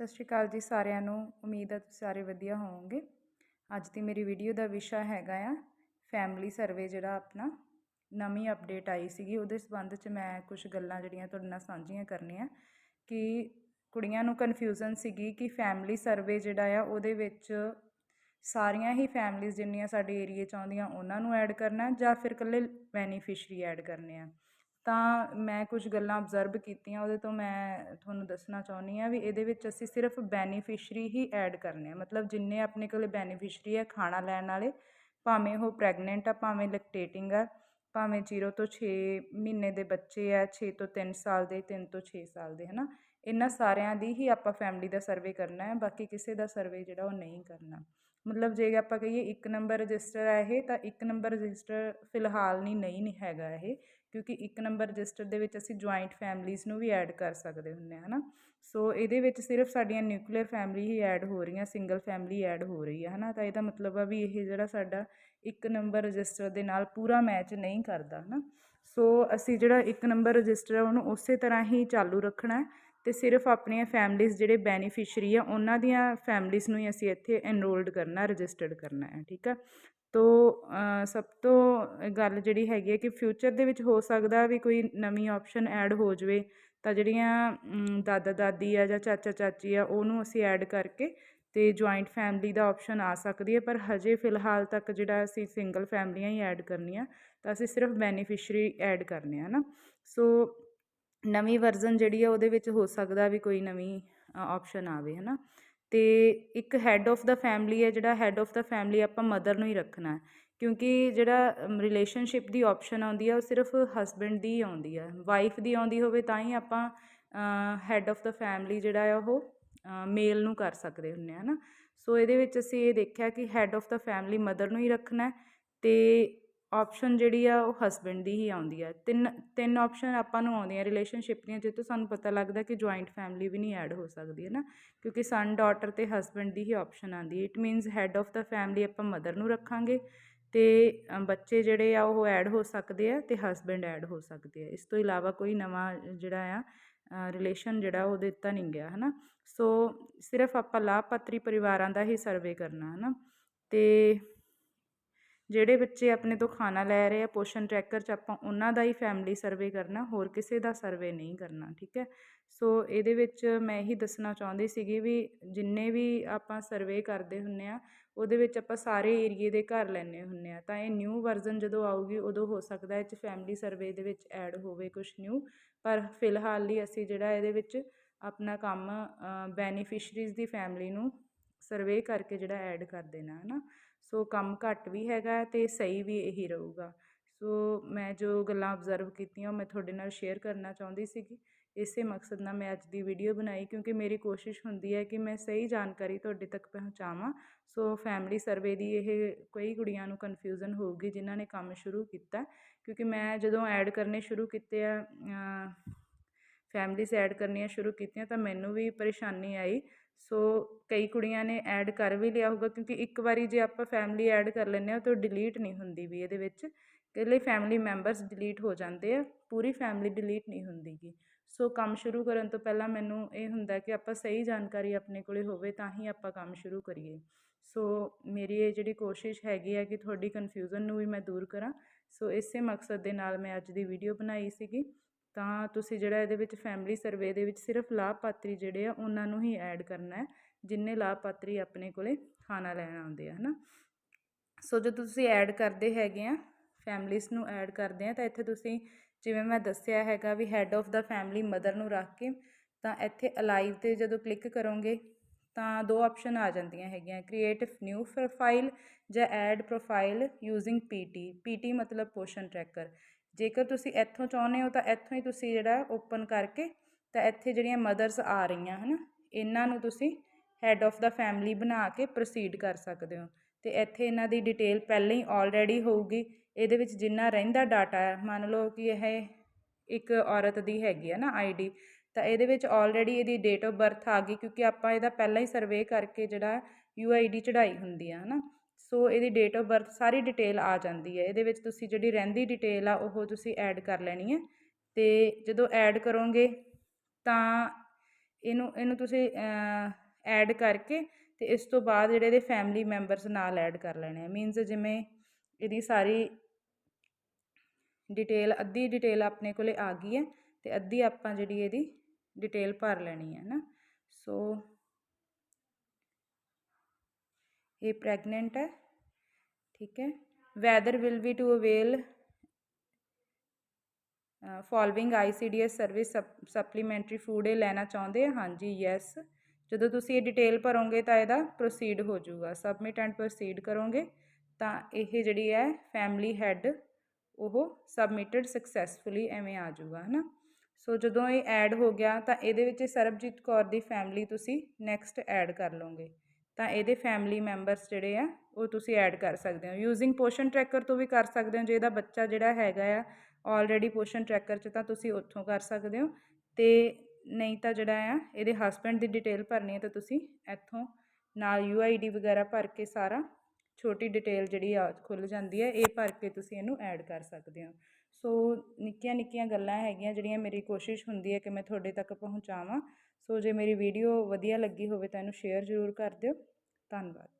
ਸਤਿ ਸ਼੍ਰੀ ਅਕਾਲ ਜੀ ਸਾਰਿਆਂ ਨੂੰ। ਉਮੀਦ ਹੈ ਤੁਸੀਂ ਸਾਰੇ ਵਧੀਆ ਹੋਵੋਗੇ। ਅੱਜ ਦੀ ਮੇਰੀ ਵੀਡੀਓ ਦਾ ਵਿਸ਼ਾ ਹੈਗਾ ਆ ਫੈਮਿਲੀ ਸਰਵੇ ਜਿਹੜਾ ਆਪਣਾ। ਨਵੀਂ ਅਪਡੇਟ ਆਈ ਸੀਗੀ, ਉਹਦੇ ਸੰਬੰਧ 'ਚ ਮੈਂ ਕੁਝ ਗੱਲਾਂ ਜਿਹੜੀਆਂ ਤੁਹਾਡੇ ਨਾਲ ਸਾਂਝੀਆਂ ਕਰਨੀਆਂ। ਕਿ ਕੁੜੀਆਂ ਨੂੰ ਕਨਫਿਊਜ਼ਨ ਸੀਗੀ ਕਿ ਫੈਮਿਲੀ ਸਰਵੇ ਜਿਹੜਾ ਆ, ਉਹਦੇ ਵਿੱਚ ਸਾਰੀਆਂ ਹੀ ਫੈਮਲੀਜ਼ ਜਿੰਨੀਆਂ ਸਾਡੇ ਏਰੀਏ 'ਚ ਆਉਂਦੀਆਂ, ਉਹਨਾਂ ਨੂੰ ਐਡ ਕਰਨਾ ਜਾਂ ਫਿਰ ਇਕੱਲੇ ਬੈਨੀਫਿਸ਼ਰੀ ਐਡ ਕਰਨੇ ਆ। ਤਾਂ ਮੈਂ ਕੁਝ ਗੱਲਾਂ ਆਬਜ਼ਰਵ ਕੀਤੀਆਂ, ਉਹਦੇ ਤੋਂ ਮੈਂ ਤੁਹਾਨੂੰ ਦੱਸਣਾ ਚਾਹੁੰਦੀ ਹਾਂ ਵੀ ਇਹਦੇ ਵਿੱਚ ਅਸੀਂ ਸਿਰਫ ਬੈਨੀਫਿਸ਼ਰੀ ਹੀ ਐਡ ਕਰਨੇ ਆ। ਮਤਲਬ ਜਿੰਨੇ ਆਪਣੇ ਕੋਲ ਬੈਨੀਫਿਸ਼ਰੀ ਹੈ ਖਾਣਾ ਲੈਣ ਵਾਲੇ, ਭਾਵੇਂ ਉਹ ਪ੍ਰੈਗਨੈਂਟ ਆ, ਭਾਵੇਂ ਲੈਕਟੇਟਿੰਗ ਆ, ਭਾਵੇਂ 0 ਤੋਂ 6 ਮਹੀਨੇ ਦੇ ਬੱਚੇ ਆ 6 ਤੋਂ 3 ਸਾਲ ਦੇ 3 ਤੋਂ 6 ਸਾਲ ਦੇ, ਹਨਾ? ਇਹਨਾਂ ਸਾਰਿਆਂ ਦੀ ਹੀ ਆਪਾਂ ਫੈਮਿਲੀ ਦਾ ਸਰਵੇ ਕਰਨਾ ਹੈ, ਬਾਕੀ ਕਿਸੇ ਦਾ ਸਰਵੇ ਜਿਹੜਾ ਉਹ ਨਹੀਂ ਕਰਨਾ। ਮਤਲਬ ਜੇ ਆਪਾਂ ਕਹੀਏ ਇੱਕ ਨੰਬਰ ਰਜਿਸਟਰ ਹੈ ਇਹ, ਤਾਂ ਇੱਕ ਨੰਬਰ ਰਜਿਸਟਰ ਫਿਲਹਾਲ ਨਹੀਂ ਨਹੀਂ ਹੈਗਾ ਇਹ। ਕਿਉਂਕਿ ਇੱਕ ਨੰਬਰ ਰਜਿਸਟਰ ਦੇ ਵਿੱਚ ਅਸੀਂ ਜੁਆਇੰਟ ਫੈਮਲੀਜ਼ ਨੂੰ ਵੀ ਐਡ ਕਰ ਸਕਦੇ ਹੁੰਦੇ ਹਾਂ, ਹਨਾ? ਸੋ ਇਹਦੇ ਵਿੱਚ ਸਿਰਫ ਸਾਡੀਆਂ ਨਿਊਕਲੀਅਰ ਫੈਮਲੀ ਹੀ ਐਡ ਹੋ ਰਹੀਆਂ ਸਿੰਗਲ ਫੈਮਲੀ ਐਡ ਹੋ ਰਹੀ ਹੈ, ਹਨਾ? ਤਾਂ ਇਹਦਾ ਮਤਲਬ ਆ ਵੀ ਇਹ ਜਿਹੜਾ ਸਾਡਾ ਇੱਕ ਨੰਬਰ ਰਜਿਸਟਰ ਦੇ ਨਾਲ ਪੂਰਾ ਮੈਚ ਨਹੀਂ ਕਰਦਾ, ਹਨਾ? ਸੋ ਅਸੀਂ ਜਿਹੜਾ ਇੱਕ ਨੰਬਰ ਰਜਿਸਟਰ ਹੈ ਉਹਨੂੰ ਉਸੇ ਤਰ੍ਹਾਂ ਹੀ ਚਾਲੂ ਰੱਖਣਾ ਤੇ ਸਿਰਫ ਆਪਣੀਆਂ ਫੈਮਲੀਜ਼ ਜਿਹੜੇ ਬੈਨੀਫੀਸ਼ਰੀ ਆ, ਉਹਨਾਂ ਦੀਆਂ ਫੈਮਲੀਜ਼ ਨੂੰ ਹੀ ਅਸੀਂ ਇੱਥੇ ਐਨਰੋਲਡ ਕਰਨਾ ਰਜਿਸਟਰਡ ਕਰਨਾ ਹੈ, ਠੀਕ ਆ? ਤੋ ਸਭ ਤੋਂ ਗੱਲ ਜਿਹੜੀ ਹੈਗੀ ਹੈ ਕਿ ਫਿਊਚਰ ਦੇ ਵਿੱਚ ਹੋ ਸਕਦਾ ਵੀ ਕੋਈ ਨਵੀਂ ਆਪਸ਼ਨ ਐਡ ਹੋ ਜਾਵੇ, ਤਾਂ ਜਿਹੜੀਆਂ ਦਾਦਾ ਦਾਦੀ ਆ ਜਾਂ ਚਾਚਾ ਚਾਚੀ ਆ, ਉਹਨੂੰ ਅਸੀਂ ਐਡ ਕਰਕੇ ਅਤੇ ਜੁਆਇੰਟ ਫੈਮਿਲੀ ਦਾ ਆਪਸ਼ਨ ਆ ਸਕਦੀ ਹੈ, ਪਰ ਹਜੇ ਫਿਲਹਾਲ ਤੱਕ ਜਿਹੜਾ ਅਸੀਂ ਸਿੰਗਲ ਫੈਮਲੀਆਂ ਹੀ ਐਡ ਕਰਨੀਆਂ ਤਾਂ ਅਸੀਂ ਸਿਰਫ ਬੈਨੀਫਿਸ਼ਰੀ ਐਡ ਕਰਨੇ ਆ ਨਾ ਸੋ ਨਵੀਂ ਵਰਜ਼ਨ ਜਿਹੜੀ ਆ ਉਹਦੇ ਵਿੱਚ ਹੋ ਸਕਦਾ ਵੀ ਕੋਈ ਨਵੀਂ ਆਪਸ਼ਨ ਆਵੇ ਹੈ ਨਾ ਅਤੇ ਇੱਕ ਹੈੱਡ ਆਫ ਦਾ ਫੈਮਿਲੀ ਹੈ, ਜਿਹੜਾ ਹੈੱਡ ਆਫ ਦਾ ਫੈਮਿਲੀ ਆਪਾਂ ਮਦਰ ਨੂੰ ਹੀ ਰੱਖਣਾ ਕਿਉਂਕਿ ਜਿਹੜਾ ਰਿਲੇਸ਼ਨਸ਼ਿਪ ਦੀ ਆਪਸ਼ਨ ਆਉਂਦੀ ਆ ਉਹ ਸਿਰਫ ਹਸਬੈਂਡ ਦੀ ਆਉਂਦੀ ਆ ਵਾਈਫ ਦੀ ਆਉਂਦੀ ਹੋਵੇ ਤਾਂ ਹੀ ਆਪਾਂ ਹੈੱਡ ਆਫ ਦਾ ਫੈਮਿਲੀ ਜਿਹੜਾ ਆ ਉਹ ਮੇਲ ਨੂੰ ਕਰ ਸਕਦੇ ਹੁੰਨੇ ਆ ਨਾ ਸੋ ਇਹਦੇ ਵਿੱਚ ਅਸੀਂ ਇਹ ਦੇਖਿਆ ਕਿ head of the family mother ਨੂੰ ਹੀ ਰੱਖਣਾ ਤੇ ਆਪਸ਼ਨ ਜਿਹੜੀ ਆ ਉਹ ਹਸਬੈਂਡ ਦੀ ਹੀ ਆਉਂਦੀ ਆ। ਤਿੰਨ ਤਿੰਨ ਆਪਸ਼ਨ ਆਪਾਂ ਨੂੰ ਆਉਂਦੀਆਂ ਰਿਲੇਸ਼ਨਸ਼ਿਪ ਦੀਆਂ, ਜਿੱਥੇ ਸਾਨੂੰ ਪਤਾ ਲੱਗਦਾ ਕਿ ਜੁਆਇੰਟ ਫੈਮਿਲੀ ਵੀ ਨਹੀਂ ਐਡ ਹੋ ਸਕਦੀ, ਹੈ ਨਾ? ਕਿਉਂਕਿ ਸਨ ਡਾਟਰ ਤੇ ਹਸਬੈਂਡ ਦੀ ਹੀ ਆਪਸ਼ਨ ਆਉਂਦੀ ਹੈ। It means head of the family ਆਪਾਂ ਮਦਰ ਨੂੰ ਰੱਖਾਂਗੇ ਤੇ ਬੱਚੇ ਜਿਹੜੇ ਆ ਉਹ ਐਡ ਹੋ ਸਕਦੇ ਆ ਤੇ ਹਸਬੈਂਡ ਐਡ ਹੋ ਸਕਦੇ ਆ। ਇਸ ਤੋਂ ਇਲਾਵਾ ਕੋਈ ਨਵਾਂ ਜਿਹੜਾ ਆ ਰਿਲੇਸ਼ਨ ਜਿਹੜਾ ਉਹ ਦਿੱਤਾ ਨਹੀਂ ਗਿਆ ਹਨਾ ਸੋ ਸਿਰਫ ਆਪਾਂ ਲਾਭਪਾਤਰੀ ਪਰਿਵਾਰਾਂ ਦਾ ਹੀ ਸਰਵੇ ਕਰਨਾ ਹਨਾ ਤੇ ਜਿਹੜੇ ਬੱਚੇ ਆਪਣੇ ਤੋਂ ਖਾਣਾ ਲੈ ਰਹੇ ਆ, ਪੋਸ਼ਨ ਟਰੈਕਰ 'ਚ ਆਪਾਂ ਉਹਨਾਂ ਦਾ ਹੀ ਫੈਮਿਲੀ ਸਰਵੇ ਕਰਨਾ, ਹੋਰ ਕਿਸੇ ਦਾ ਸਰਵੇ ਨਹੀਂ ਕਰਨਾ, ਠੀਕ ਹੈ? ਸੋ ਇਹਦੇ ਵਿੱਚ ਮੈਂ ਇਹੀ ਦੱਸਣਾ ਚਾਹੁੰਦੀ ਸੀਗੀ ਵੀ ਜਿੰਨੇ ਵੀ ਆਪਾਂ ਸਰਵੇ ਕਰਦੇ ਹੁੰਨੇ ਆ, ਉਹਦੇ ਵਿੱਚ ਆਪਾਂ ਸਾਰੇ ਏਰੀਏ ਦੇ ਘਰ ਲੈਣੇ ਹੁੰਨੇ ਆ, ਤਾਂ ਇਹ ਨਿਊ ਵਰਜ਼ਨ ਜਦੋਂ ਆਊਗੀ ਉਦੋਂ ਹੋ ਸਕਦਾ ਇਹ 'ਚ ਫੈਮਿਲੀ ਸਰਵੇ ਦੇ ਵਿੱਚ ਐਡ ਹੋਵੇ ਕੁਝ ਨਿਊ ਪਰ ਫਿਲਹਾਲ ਲਈ ਅਸੀਂ ਜਿਹੜਾ ਇਹਦੇ ਵਿੱਚ ਆਪਣਾ ਕੰਮ ਬੈਨੀਫਿਸ਼ਰੀਜ਼ ਦੀ ਫੈਮਿਲੀ ਨੂੰ ਸਰਵੇ ਕਰਕੇ ਜਿਹੜਾ ਐਡ ਕਰ ਦੇਣਾ ਹੈ ਨਾ ਸੋ ਕੰਮ ਘੱਟ ਵੀ ਹੈਗਾ ਅਤੇ ਸਹੀ ਵੀ ਇਹੀ ਰਹੇਗਾ। ਸੋ ਮੈਂ ਜੋ ਗੱਲਾਂ ਆਬਜ਼ਰਵ ਕੀਤੀਆਂ ਉਹ ਮੈਂ ਤੁਹਾਡੇ ਨਾਲ ਸ਼ੇਅਰ ਕਰਨਾ ਚਾਹੁੰਦੀ ਸੀਗੀ। ਇਸੇ ਮਕਸਦ ਨਾਲ ਮੈਂ ਅੱਜ ਦੀ ਵੀਡੀਓ ਬਣਾਈ ਕਿਉਂਕਿ ਮੇਰੀ ਕੋਸ਼ਿਸ਼ ਹੁੰਦੀ ਹੈ ਕਿ ਮੈਂ ਸਹੀ ਜਾਣਕਾਰੀ ਤੁਹਾਡੇ ਤੱਕ ਪਹੁੰਚਾਵਾਂ। ਸੋ ਫੈਮਿਲੀ ਸਰਵੇ ਦੀ ਇਹ ਕਈ ਕੁੜੀਆਂ ਨੂੰ ਕਨਫਿਊਜ਼ਨ ਹੋਊਗੀ ਜਿਨ੍ਹਾਂ ਨੇ ਕੰਮ ਸ਼ੁਰੂ ਕੀਤਾ। ਕਿਉਂਕਿ ਮੈਂ ਜਦੋਂ ਐਡ ਕਰਨੇ ਸ਼ੁਰੂ ਕੀਤੇ ਆ ਫੈਮਲੀਜ਼ ਐਡ ਕਰਨੀਆਂ ਸ਼ੁਰੂ ਕੀਤੀਆਂ ਤਾਂ ਮੈਨੂੰ ਵੀ ਪਰੇਸ਼ਾਨੀ ਆਈ। ਸੋ ਕਈ ਕੁੜੀਆਂ ਨੇ ਐਡ ਕਰ ਵੀ ਲਿਆ ਹੋਊਗਾ ਕਿਉਂਕਿ ਇੱਕ ਵਾਰੀ ਜੇ ਆਪਾਂ ਫੈਮਿਲੀ ਐਡ ਕਰ ਲੈਂਦੇ ਆ ਤਾਂ ਡਿਲੀਟ ਨਹੀਂ ਹੁੰਦੀ ਵੀ ਇਹਦੇ ਵਿੱਚ। ਇਕੱਲੇ ਫੈਮਿਲੀ ਮੈਂਬਰਸ ਡਿਲੀਟ ਹੋ ਜਾਂਦੇ ਆ, ਪੂਰੀ ਫੈਮਿਲੀ ਡਿਲੀਟ ਨਹੀਂ ਹੁੰਦੀਗੀ ਸੋ ਕੰਮ ਸ਼ੁਰੂ ਕਰਨ ਤੋਂ ਪਹਿਲਾਂ ਮੈਨੂੰ ਇਹ ਹੁੰਦਾ ਕਿ ਆਪਾਂ ਸਹੀ ਜਾਣਕਾਰੀ ਆਪਣੇ ਕੋਲੇ ਹੋਵੇ, ਤਾਂ ਹੀ ਆਪਾਂ ਕੰਮ ਸ਼ੁਰੂ ਕਰੀਏ। ਸੋ ਮੇਰੀ ਇਹ ਜਿਹੜੀ ਕੋਸ਼ਿਸ਼ ਹੈਗੀ ਆ ਕਿ ਤੁਹਾਡੀ ਕਨਫਿਊਜ਼ਨ ਨੂੰ ਵੀ ਮੈਂ ਦੂਰ ਕਰਾਂ। ਸੋ ਇਸੇ ਮਕਸਦ ਦੇ ਨਾਲ ਮੈਂ ਅੱਜ ਦੀ ਵੀਡੀਓ ਬਣਾਈ ਸੀਗੀ। ਤਾਂ ਤੁਸੀਂ ਜਿਹੜਾ ਇਹਦੇ ਵਿੱਚ ਫੈਮਿਲੀ ਸਰਵੇ ਦੇ ਵਿੱਚ ਸਿਰਫ ਲਾਭਪਾਤਰੀ ਜਿਹੜੇ ਆ, ਉਹਨਾਂ ਨੂੰ ਹੀ ਐਡ ਕਰਨਾ ਹੈ, ਜਿੰਨੇ ਲਾਭਪਾਤਰੀ ਆਪਣੇ ਕੋਲੇ ਖਾਣਾ ਲੈਣ ਆਉਂਦੇ ਆ, ਹਨਾ? ਸੋ ਜਦੋਂ ਤੁਸੀਂ ਐਡ ਕਰਦੇ ਹੈਗੇ ਆ ਫੈਮਲੀਜ਼ ਨੂੰ ਐਡ ਕਰਦੇ ਆ, ਤਾਂ ਇੱਥੇ ਤੁਸੀਂ ਜਿਵੇਂ ਮੈਂ ਦੱਸਿਆ ਹੈਗਾ ਵੀ head of the family mother ਨੂੰ ਰੱਖ ਕੇ, ਤਾਂ ਇੱਥੇ ਅਲਾਈਵ ਤੇ ਜਦੋਂ ਕਲਿੱਕ ਕਰੋਗੇ, ਤਾਂ ਦੋ ਆਪਸ਼ਨ ਆ ਜਾਂਦੀਆਂ ਹੈਗੀਆਂ ਕ੍ਰੀਏਟ ਨਿਊ ਪ੍ਰੋਫਾਈਲ ਜਾਂ add profile using PT PT ਮਤਲਬ ਪੋਸ਼ਨ ਟਰੈਕਰ ਜੇਕਰ ਤੁਸੀਂ ਇੱਥੋਂ ਚਾਹੁੰਦੇ ਹੋ ਤਾਂ ਇੱਥੋਂ ਹੀ ਤੁਸੀਂ ਜਿਹੜਾ ਓਪਨ ਕਰਕੇ ਤਾਂ ਇੱਥੇ ਜਿਹੜੀਆਂ ਮਦਰਸ ਆ ਰਹੀਆਂ, ਹਨ, ਇਹਨਾਂ ਨੂੰ ਤੁਸੀਂ ਹੈੱਡ ਆਫ ਦਾ ਫੈਮਿਲੀ ਬਣਾ ਕੇ ਪ੍ਰੋਸੀਡ ਕਰ ਸਕਦੇ ਹੋ। ਤੇ ਇੱਥੇ ਇਹਨਾਂ ਦੀ ਡਿਟੇਲ ਪਹਿਲਾਂ ਹੀ ਆਲਰੇਡੀ ਹੋਊਗੀ। ਇਹਦੇ ਵਿੱਚ ਜਿੰਨਾ ਰਹਿੰਦਾ ਡਾਟਾ ਹੈ ਮੰਨ ਲਓ ਕਿ ਇਹ ਇੱਕ ਔਰਤ ਦੀ ਹੈਗੀ ਹੈ ਨਾ ਆਈਡੀ ਤਾਂ ਇਹਦੇ ਵਿੱਚ ਆਲਰੇਡੀ ਇਹਦੀ ਡੇਟ ਆਫ ਬਰਥ ਆ ਗਈ, ਕਿਉਂਕਿ ਆਪਾਂ ਇਹਦਾ ਪਹਿਲਾਂ ਹੀ ਸਰਵੇ ਕਰਕੇ ਜਿਹੜਾ ਯੂਆਈਡੀ ਚੜਾਈ ਹੁੰਦੀ ਆ, ਹਨਾ। ਸੋ ਇਹਦੀ ਡੇਟ ਆਫ ਬਰਥ ਸਾਰੀ ਡਿਟੇਲ ਆ ਜਾਂਦੀ ਹੈ। ਇਹਦੇ ਵਿੱਚ ਤੁਸੀਂ ਜਿਹੜੀ ਰਹਿੰਦੀ ਡਿਟੇਲ ਆ, ਉਹ ਤੁਸੀਂ ਐਡ ਕਰ ਲੈਣੀ ਹੈ। ਤੇ ਜਦੋਂ ਐਡ ਕਰੋਗੇ, ਤਾਂ ਇਹਨੂੰ ਇਹਨੂੰ ਤੁਸੀਂ ਐਡ ਕਰਕੇ ਤੇ ਇਸ ਤੋਂ ਬਾਅਦ ਜਿਹੜੇ ਇਹਦੇ ਫੈਮਿਲੀ ਮੈਂਬਰਸ ਨਾਲ ਐਡ ਕਰ ਲੈਣੇ ਆ। ਮੀਨਸ ਜਿਵੇਂ ਇਹਦੀ ਸਾਰੀ ਡਿਟੇਲ ਅੱਧੀ ਡਿਟੇਲ ਆਪਣੇ ਕੋਲੇ ਆ ਗਈ ਹੈ ਤੇ ਅੱਧੀ ਆਪਾਂ ਜਿਹੜੀ ਇਹਦੀ ਡਿਟੇਲ ਭਰ ਲੈਣੀ ਹੈ ਨਾ। ਸੋ ਇਹ ਪ੍ਰੈਗਨੈਂਟ ਹੈ। ਠੀਕ ਹੈ। Whether will be to avail following ICDS service supplementary food ਇਹ ਲੈਣਾ ਚਾਹੁੰਦੇ ਆ? ਹਾਂਜੀ ਯੈਸ ਜਦੋਂ ਤੁਸੀਂ ਇਹ ਡਿਟੇਲ ਭਰੋਗੇ ਤਾਂ ਇਹਦਾ ਪ੍ਰੋਸੀਡ ਹੋ ਜਾਊਗਾ। ਸਬਮਿਟ ਐਂਡ ਪ੍ਰੋਸੀਡ ਕਰੋਗੇ ਤਾਂ ਇਹ ਜਿਹੜੀ ਹੈ ਫੈਮਿਲੀ ਹੈੱਡ ਉਹ ਸਬਮਿਟਡ ਸਕਸੈਸਫੁਲੀ ਐਵੇਂ ਆ ਜਾਊਗਾ, ਹਨਾ? ਸੋ ਜਦੋਂ ਇਹ ਐਡ ਹੋ ਗਿਆ ਤਾਂ ਇਹਦੇ ਵਿੱਚ ਸਰਬਜੀਤ ਕੌਰ ਦੀ ਫੈਮਿਲੀ ਤੁਸੀਂ ਨੈਕਸਟ ਐਡ ਕਰ ਲਓਗੇ। ਤਾਂ ਇਹਦੇ ਫੈਮਿਲੀ ਮੈਂਬਰਸ ਜਿਹੜੇ ਆ, ਉਹ ਤੁਸੀਂ ਐਡ ਕਰ ਸਕਦੇ ਹੋ। ਯੂਜ਼ਿੰਗ ਪੋਸ਼ਨ ਟਰੈਕਰ ਤੋਂ ਵੀ ਕਰ ਸਕਦੇ ਹੋ, ਜੇ ਇਹਦਾ ਬੱਚਾ ਜਿਹੜਾ ਹੈਗਾ ਆ ਆਲਰੇਡੀ ਪੋਸ਼ਨ ਟਰੈਕਰ 'ਚ ਤਾਂ ਤੁਸੀਂ ਉੱਥੋਂ ਕਰ ਸਕਦੇ ਹੋ। ਤੇ ਨਹੀਂ ਤਾਂ ਜਿਹੜਾ ਆ, ਇਹਦੇ ਹਸਬੈਂਡ ਦੀ ਡਿਟੇਲ ਭਰਨੀ ਹੈ ਤਾਂ ਤੁਸੀਂ ਇੱਥੋਂ ਨਾਲ ਯੂਆਈਡੀ ਵਗੈਰਾ ਭਰ ਕੇ ਸਾਰਾ ਛੋਟੀ ਡਿਟੇਲ ਜਿਹੜੀ ਆ ਖੁੱਲ ਜਾਂਦੀ ਹੈ, ਇਹ ਭਰ ਕੇ ਤੁਸੀਂ ਇਹਨੂੰ ਐਡ ਕਰ ਸਕਦੇ ਹੋ। ਸੋ ਨਿੱਕੀਆਂ ਨਿੱਕੀਆਂ ਗੱਲਾਂ ਹੈਗੀਆਂ ਜਿਹੜੀਆਂ ਮੇਰੀ ਕੋਸ਼ਿਸ਼ ਹੁੰਦੀ ਹੈ ਕਿ ਮੈਂ ਤੁਹਾਡੇ ਤੱਕ ਪਹੁੰਚਾਵਾਂ। ਸੋ ਜੇ ਮੇਰੀ ਵੀਡੀਓ ਵਧੀਆ ਲੱਗੀ ਹੋਵੇ ਤਾਂ ਇਹਨੂੰ ਸ਼ੇਅਰ ਜ਼ਰੂਰ ਕਰ ਦਿਓ। ਧੰਨਵਾਦ।